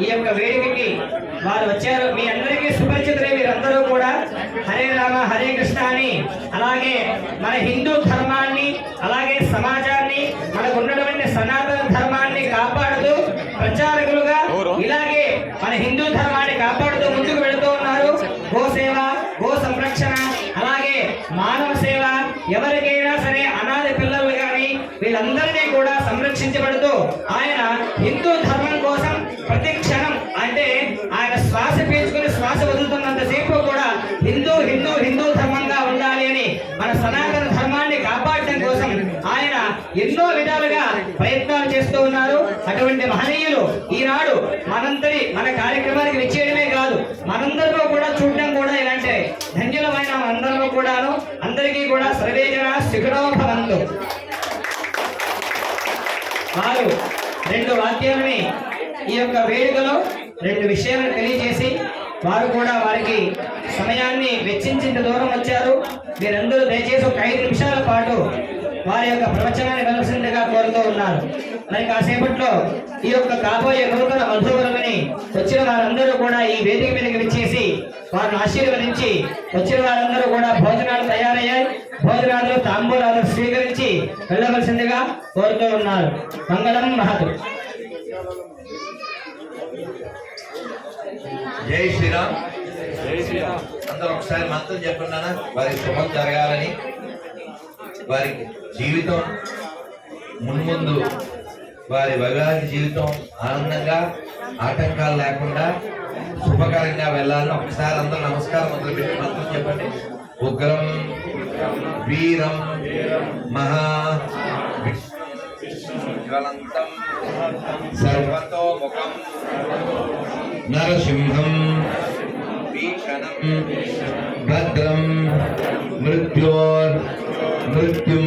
ఈ యొక్క వేదికకి వారు వచ్చారు. మీ అందరికీ సుపరిచితులే మీరందరూ కూడా హరే రామ హరే కృష్ణ అని అలాగే మన హిందూ ధర్మాన్ని అలాగే సమాజాన్ని మనకు ఉన్నటువంటి సనాతన ధర్మాన్ని కాపాడుతూ ప్రచారకులుగా ఇలాగే మన హిందూ ధర్మాన్ని కాపాడుతూ ముందుకు వెళుతూ ఉన్నారు. గో సేవ గో సంరక్షణ అలాగే మానవ సేవ ఎవరికైనా సరే అనాథ పిల్లలు కానీ వీళ్ళందరినీ కూడా సంరక్షించబడుతూ ఆయన హిందూ ధర్మం మహనీయులు ఈనాడు మనందరి మన కార్యక్రమానికి విచ్చేయడమే కాదు మనందరిలో కూడా చూడడం కూడా ఇలాంటి. ధన్యులమైన అందరిలో కూడాను అందరికీ కూడా సర్వేజన శిఖరోభవంతు వారు రెండు వాక్యాలని ఈ యొక్క వేడుకలో రెండు విషయాలను తెలియజేసి వారు కూడా వారికి సమయాన్ని వెచ్చించేంత దూరం వచ్చారు. మీరందరూ దయచేసి ఒక ఐదు నిమిషాల పాటు వారి యొక్క ప్రవచనాన్ని వెలసిందిగా కోరుతూ ఉన్నారు. మరి కాసేపట్లో ఈ యొక్క కాబోయే నూతన వధువులని వచ్చిన వారందరూ కూడా ఈ వేదిక మీదకి విచ్చేసి వారిని ఆశీర్వదించి వచ్చిన వారందరూ కూడా భోజనాలు తయారయ్యాయి. భోజనాలు తాంబూలాలు స్వీకరించి వెళ్ళవలసిందిగా కోరుతూ ఉన్నారు. మంగళం మహతు. జై శ్రీరామ్. అందరూ ఒకసారి మంత్రం చెప్పండి వారి శుభం జరగాలని. వారి జీవితం మున్ముందు వారి వైవాహిక జీవితం ఆనందంగా ఆటంకాలు లేకుండా శుభకరంగా వెళ్ళాలని ఒకసారి అందరూ నమస్కారం మొదలు పెట్టి మంత్రం చెప్పండి. ఉగ్రం వీరం మహా విష్ణు జ్వలంతం సర్వతోముఖం నరసింహం భీషణం భద్రం మృత్యోర్ మృత్యుం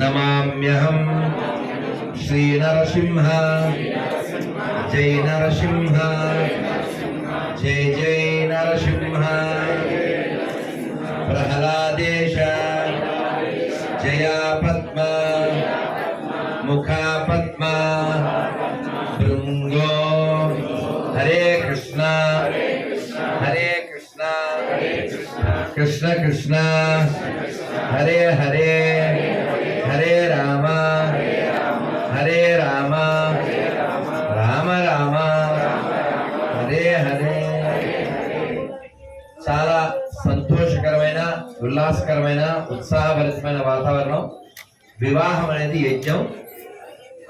నమామ్యహం శ్రీ నరసింహ జై నరసింహ జై జై నరసింహ ప్రహ్లాదేశ జయా పద్మ ముఖా పద్మ భృంగో హరే కృష్ణ హరే కృష్ణ కృష్ణ కృష్ణ హరే హరే హరే రామ హరే రామ రామ రామ హరే హరే. చాలా సంతోషకరమైన ఉల్లాసకరమైన ఉత్సాహభరితమైన వాతావరణం. వివాహం అనేది యజ్ఞం.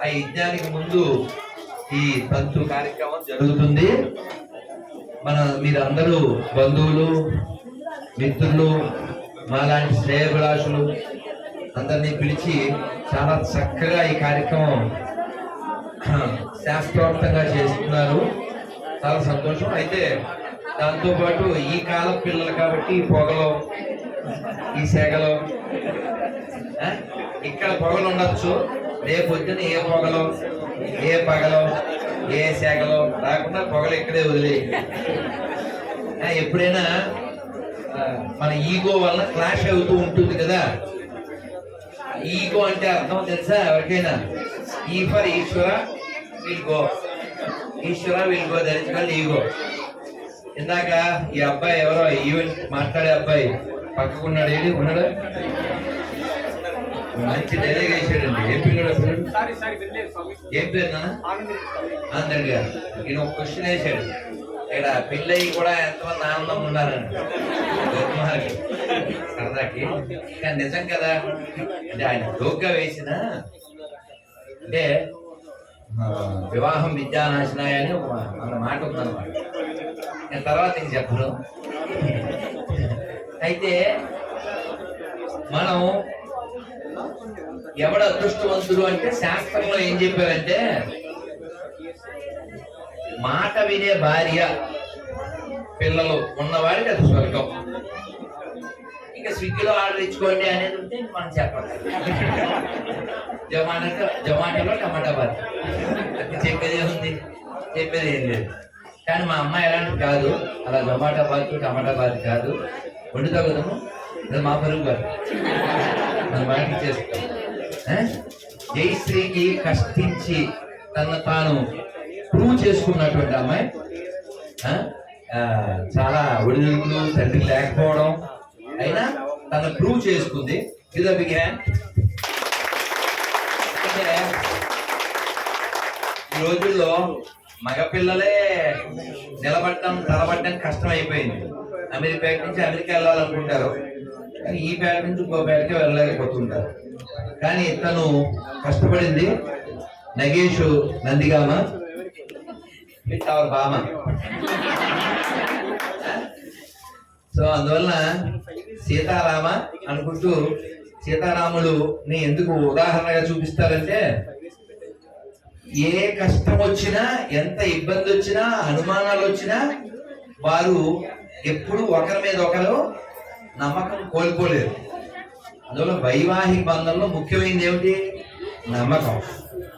ఆ యజ్ఞానికి ముందు ఈ తంతు కార్యక్రమం జరుగుతుంది. మన మీరందరూ బంధువులు మిత్రులు మాలాంటి శ్రేయభిలాషులు అందరినీ పిలిచి చాలా చక్కగా ఈ కార్యక్రమం శాస్త్రోక్తంగా చేస్తున్నారు. చాలా సంతోషం. అయితే దాంతోపాటు ఈ కాలం పిల్లలు కాబట్టి ఈ పొగలో ఈ సేగలో ఇక్కడ పొగలు ఉండొచ్చు. రేపు పొద్దున ఏ పొగలో ఏ పగలో ఏ సేగలో రాకుండా పొగలు ఇక్కడే వదిలే ఎప్పుడైనా మన ఈగో వలన క్లాష్ అవుతూ ఉంటుంది కదా. ఈగో అంటే అర్థం తెలుసా ఎవరికైనా? E for Eshwara will go Eshwara will go ధరించుకోండి ego ఇందాక ఈ అబ్బాయి ఎవరో ఈవెంట్ మాట్లాడే అబ్బాయి పక్కకున్నాడు ఏంటి ఉన్నాడు? మంచి డైలాగ్ వేసాడండి. ఏం పిల్లడు అసలు? ఏం పేరు ఆనంద్ గారు. ఈయన ఒక క్వశ్చన్ వేసాడు. ఇక్కడ పెళ్ళయి కూడా ఎంతమంది ఆనందం ఉన్నారని దుర్మార్గం. సరదాకి. కానీ నిజం కదా? అంటే ఆయన జోక్గా వేసిన అంటే వివాహం విద్యానాశనాయ అని మన మాట ఉందన్నమాట. నేను తర్వాత ఇంక చెప్పను. అయితే మనం ఎవడు అదృష్టవంతుడు అంటే శాస్త్రంలో ఏం చెప్పారంటే మాట వినే భార్య పిల్లలు ఉన్నవాడికి అది స్వర్గం. ఇంకా స్విగ్గీలో ఆర్డర్ ఇచ్చుకోండి అనేది ఉంటే మనం చెప్పాలి జమాటో జొమాటోలో టమాటా బాత్. చెప్పేది ఉంది చెప్పేది ఏం లేదు. కానీ మా అమ్మాయి ఎలాంటి కాదు. అలా జొమాటో బాత్ టమాటా బాత్ కాదు. వండుతా కదము అది మా పరుగు బాత్ మన మాటకి చేస్తాం జయశ్రీకి కష్టించి తన తాను ప్రూవ్ చేసుకున్నటువంటి అమ్మాయి చాలా ఒడిదుడుకులు తండ్రి లేకపోవడం అయినా తను ప్రూవ్ చేసుకుంది. ఇది బిగ్ హ్యాండ్ ఈ రోజుల్లో మగపిల్లలే నిలబడటం తలబడటం కష్టం అయిపోయింది అమెరికా నుంచి అమెరికా వెళ్ళాలనుకుంటారు. కానీ ఈ పేట నుంచి ఇంకో బ్యాగ్కే వెళ్ళలేకపోతుంటారు. కానీ తను కష్టపడింది నగేష్ నందిగామ విత్ అవర్ బామ. సో అందువల్ల సీతారామ అనుకుంటూ సీతారాములు నీ ఎందుకు ఉదాహరణగా చూపిస్తారంటే ఏ కష్టం వచ్చినా ఎంత ఇబ్బంది వచ్చినా అనుమానాలు వచ్చినా వారు ఎప్పుడు ఒకరి మీద ఒకరు నమ్మకం కోల్పోలేరు. అందువల్ల వైవాహిక బంధంలో ముఖ్యమైనది ఏమిటి? నమ్మకం.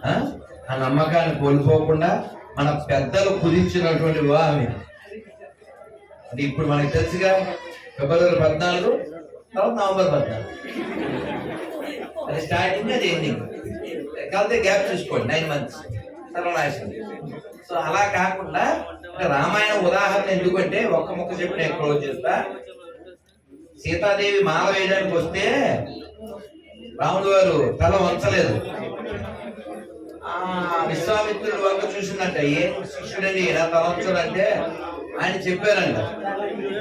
ఆ? నమ్మకాన్ని కోల్పోకుండా మన పెద్దలు కుదించినటువంటి వివాహం అంటే ఇప్పుడు మనకి తెలుసుగా ఫిబ్రవరి పద్నాలుగు తర్వాత నవంబర్ పద్నాలుగు. అది స్టార్టింగ్ అది ఎండింగ్ కాకపోతే గ్యాప్ చూసుకోండి నైన్ మంత్స్ సర్వనాశనం. సో అలా కాకుండా రామాయణ ఉదాహరణ ఎందుకంటే ఒక్క ముక్క చెప్పి నేను క్లోజ్ చేస్తా. సీతాదేవి మాల వేయడానికి వస్తే రాముడు గారు తల వంచలేదు. ఆ విశ్వామిత్రుడు వంక చూసిందంట ఏం శిష్యుడని ఎలా తల వంచడంటే ఆయన చెప్పారంట.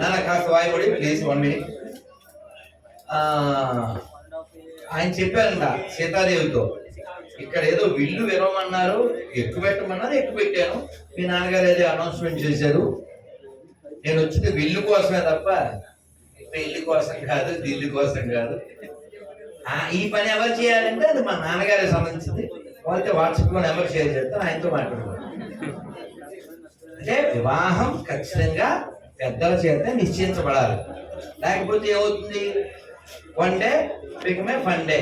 నాన్న కాస్త వాయిపడి ప్లీజ్ వన్ మినిట్ ఆయన చెప్పారంట సీతాదేవితో ఇక్కడ ఏదో విల్లు విరవమన్నారు ఎక్కువ పెట్టమన్నారు ఎక్కువ పెట్టాను. మీ నాన్నగారు ఏదో అనౌన్స్మెంట్ చేశారు. నేను వచ్చింది విల్లు కోసమే తప్ప పెళ్ళి కోసం కాదు దిల్లు కోసం కాదు. ఈ పని ఎవరు చేయాలంటే అది మా నాన్నగారికి సంబంధించింది. వాళ్ళతో వాట్సాప్లో నెంబర్ షేర్ చేస్తాను ఆయనతో మాట్లాడుతున్నాను అంటే వివాహం ఖచ్చితంగా పెద్దల చేత నిశ్చయించబడాలి. లేకపోతే ఏమవుతుంది? One day become fun day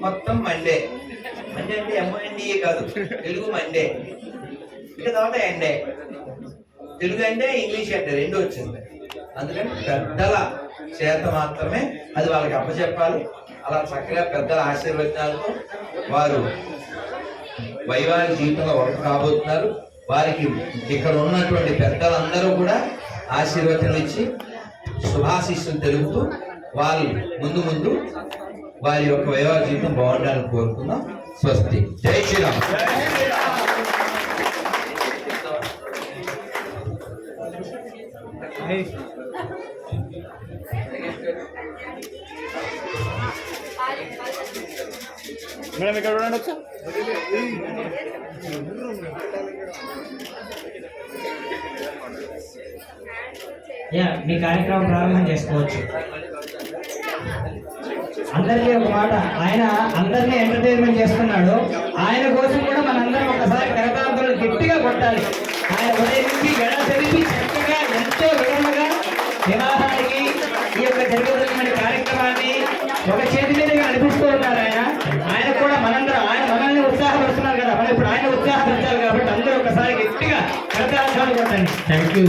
మొత్తం మండే మండే అంటే ఎంఎన్డిఏ కాదు. తెలుగు మండే ఇంకా తర్వాత ఎండే తెలుగు అంటే ఇంగ్లీష్ అంటే రెండు వచ్చింది. అందుకని పెద్దల చేత మాత్రమే అది వాళ్ళకి అప్పచెప్పాలి. అలా చక్కగా పెద్దల ఆశీర్వచనాలతో వారు వైవాహిక జీవితంలో ఒకటి కాబోతున్నారు. వారికి ఇక్కడ ఉన్నటువంటి పెద్దలందరూ కూడా ఆశీర్వచనం ఇచ్చి శుభాశీస్సులు తెలుపుతూ వాళ్ళు ముందు ముందు వారి యొక్క వైవాహిక జీవితం బాగుండాలని కోరుకుందాం. స్వస్తి. జై శ్రీరామ్. మేడం ఇక్కడ చూడండి. వచ్చా యా మీ కార్యక్రమం ప్రారంభం చేసుకోవచ్చు. అందరికీ ఒక మాట. ఆయన అందరినీ ఎంటర్టైన్మెంట్ చేస్తున్నాడు. ఆయన కోసం కూడా మనందరం ఒకసారి కరతాంతలు గట్టిగా కొట్టాలి. ఆయన ఉదయం నుంచి గడ తెలిపి చక్కగా ఎంతో వివరంగా వివాహానికి ఈ యొక్క జరుగుతున్నటువంటి కార్యక్రమాన్ని ఒక చేతి మీదుగా నడిపిస్తూ ఉన్నారు ఆయన. ఆయన కూడా మనందరం ఆయన మనల్ని ఉత్సాహపరుస్తున్నారు కదా. మనం ఇప్పుడు ఆయన ఉత్సాహపరచాలి కొట్టండి థ్యాంక్ యూ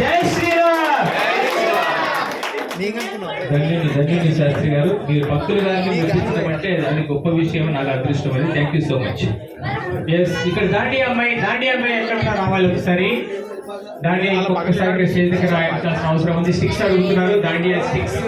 జై శ్రీరామ్. ధన్యుని ధన్యుని శాస్త్రి గారు. మీరు భక్తులు గారిని మెప్పించడం అంటే అది గొప్ప విషయం నాకు అదృష్టం అది thank you so much yes ఇక్కడ దాండి అమ్మాయి దాండి అమ్మాయి ఎక్కడ రావాలి ఒకసారి. దాండి ఒక్కసారి స్టేజ్ దగ్గర అవసరం ఉంది. స్టిక్స్ అడుగుతున్నారు. దాండి స్టిక్స్